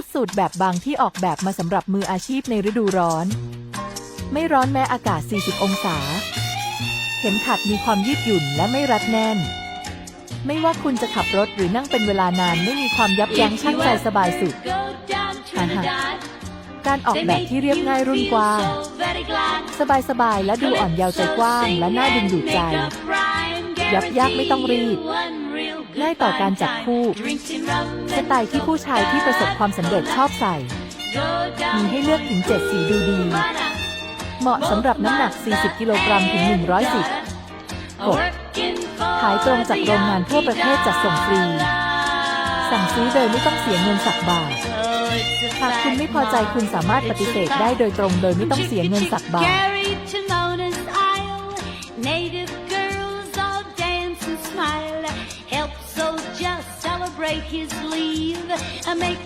ชุดสูทแบบบางที่ออกแบบมาสำหรับมืออาชีพในฤดูร้อน ไม่ร้อนแม้อากาศ 40 องศา เข็มขัดมีความยืดหยุ่นและไม่รัดแน่น ไม่ว่าคุณจะขับรถหรือนั่งเป็นเวลานานไม่มีความยับยั้งชั่งใจสบายสุดอ่าฮะการออกแบบที่เรียบง่ายรุ่นกว้าง สบายๆและดูอ่อนเยาว์ใจกว้างและน่าดึงดูดใจ ยับยากไม่ต้องรีบง่ายต่อการจับคู่สไตล์ที่ผู้ชายที่ประสบความสำเร็จชอบใส่ มีให้เลือกถึง 7 สีดูดี เหมาะสำหรับน้ำหนัก 40 กิโลกรัมถึง 110กดขายตรงจากโรงงานทั่วประเทศจัดส่งฟรี สั่งซื้อโดยไม่ต้องเสียเงินสักบาท หากคุณไม่พอใจคุณสามารถปฏิเสธได้โดยตรงโดยไม่ต้องเสียเงินสักบาท just celebrate his leave and make